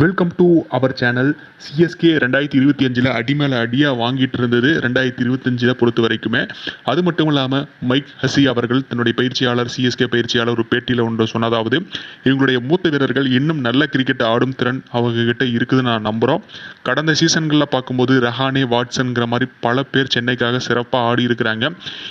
Welcome to our channel CSK ரெண்டாயிரத்தி இருபத்தி அஞ்சில் அடி மேலே அடியாக வாங்கிட்டு இருந்தது ரெண்டாயிரத்தி இருபத்தஞ்சில் பொறுத்த வரைக்குமே அது மட்டும் இல்லாமல் மைக் ஹசி அவர்கள் தன்னுடைய பயிற்சியாளர் சிஎஸ்கே பயிற்சியாளர் ஒரு பேட்டியில் ஒன்று சொன்னதாவது இவங்களுடைய மூத்த வீரர்கள் இன்னும் நல்ல கிரிக்கெட் ஆடும் திறன் அவங்கக்கிட்ட இருக்குதுன்னு நான் நம்புகிறோம் கடந்த சீசன்களில் பார்க்கும்போது ரஹானே வாட்ஸன்கிற மாதிரி பல பேர் சென்னைக்காக சிறப்பாக ஆடி இருக்கிறாங்க.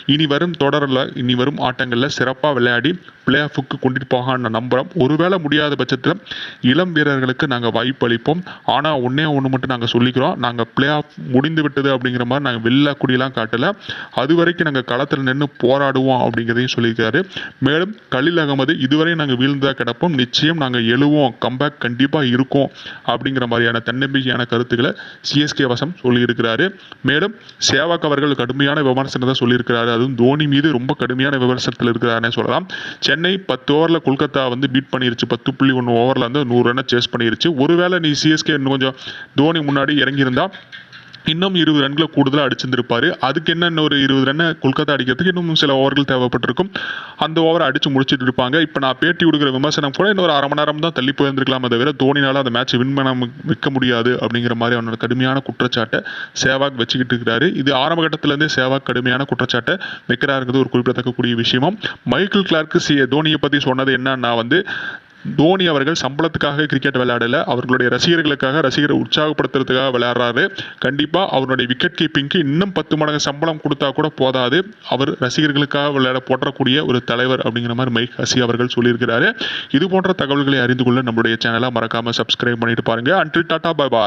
இனி வரும் தொடரில் இனி வரும் ஆட்டங்களில் சிறப்பாக விளையாடி பிளே ஆஃபுக்கு கொண்டுட்டு போகான்னு நம்புகிறோம் ஒருவேளை முடியாத பட்சத்தில் இளம் வீரர்களுக்கு நாங்கள் வாய்ப்பளிப்போம். ஆனால் ஒன்றே ஒன்று மட்டும் நாங்கள் சொல்லிக்கிறோம். நாங்கள் பிளே ஆஃப் முடிந்து விட்டது அப்படிங்கிற மாதிரி நாங்கள் வெளில குடியெல்லாம் காட்டலை. அது வரைக்கும் நாங்கள் களத்தில் நின்று போராடுவோம் அப்படிங்கிறதையும் சொல்லியிருக்காரு. மேலும் கலில் அகமது இதுவரை நாங்கள் வீழ்ந்ததாக கிடப்போம். நிச்சயம் நாங்கள் எழுவோம். கம்பேக் கண்டிப்பாக இருக்கும் அப்படிங்கிற மாதிரியான தன்னம்பிக்கையான கருத்துக்களை சிஎஸ்கே வசம் சொல்லியிருக்கிறாரு. மேலும் சேவாக் அவர்கள் கடுமையான விமர்சனத்தை சொல்லியிருக்கிறாரு. அதுவும் தோனி மீது ரொம்ப கடுமையான விமர்சனத்தில் இருக்கிறாருன்னு சொல்லலாம். சென்னை பத்து ஓவரில் கொல்கத்தா வந்து பீட் பண்ணிருச்சு. பத்து புள்ளி ஒன்று ஓவரில் வந்து நூறு ரன்னை சேஸ் பண்ணிருச்சு. ஒருவேளை நீ சிஎஸ்கே இன்னும் கொஞ்சம் தோனி முன்னாடி இறங்கியிருந்தா இன்னும் இருபது ரன்களை கூடுதலாக அடிச்சிருந்திருப்பாரு. அதுக்கு என்ன ஒரு இருபது ரன்னை கொல்கத்தா அடிக்கிறதுக்கு இன்னும் சில ஓவர்கள் தேவைப்பட்டிருக்கும். அந்த ஓவரை அடிச்சு முடிச்சிட்டு இருப்பாங்க. இப்போ நான் பேட்டி கொடுக்குற விமர்சனம் கூட இன்னொரு அரை மணி நேரம் தான் தள்ளி போயிருந்திருக்கலாமே தவிர தோனினால அந்த மேட்ச் வின் பண்ண விற்க முடியாது அப்படிங்கிற மாதிரி அவனோட கடுமையான குற்றச்சாட்டை சேவாக் வச்சுக்கிட்டு இருக்கிறாரு இது ஆரம்ப கட்டத்திலேருந்தே சேவாக் கடுமையான குற்றச்சாட்டை வைக்கிறாருங்கிறது ஒரு குறிப்பிடத்தக்கக்கூடிய விஷயமும். மைக்கேல் கிளார்க்கு சி தோனியை பற்றி சொன்னது என்னன்னா வந்து தோனி அவர்கள் சம்பளத்துக்காக கிரிக்கெட் விளையாடல. அவர்களுடைய ரசிகர்களுக்காக ரசிகரை உற்சாகப்படுத்துறதுக்காக விளையாடுறாரு. கண்டிப்பாக அவருடைய விக்கெட் கீப்பிங்க்கு இன்னும் பத்து மடங்கு சம்பளம் கொடுத்தா கூட போதாது. அவர் ரசிகர்களுக்காக விளையாட போற்றக்கூடிய ஒரு தலைவர் அப்படிங்கிற மாதிரி மைக் ஹசி அவர்கள் சொல்லியிருக்கிறாரு. இது போன்ற தகவல்களை அறிந்து கொள்ள நம்மளுடைய சேனலை மறக்காம சப்ஸ்கிரைப் பண்ணிட்டு பாருங்க. அன்றில் டாட்டா பாய் பாய்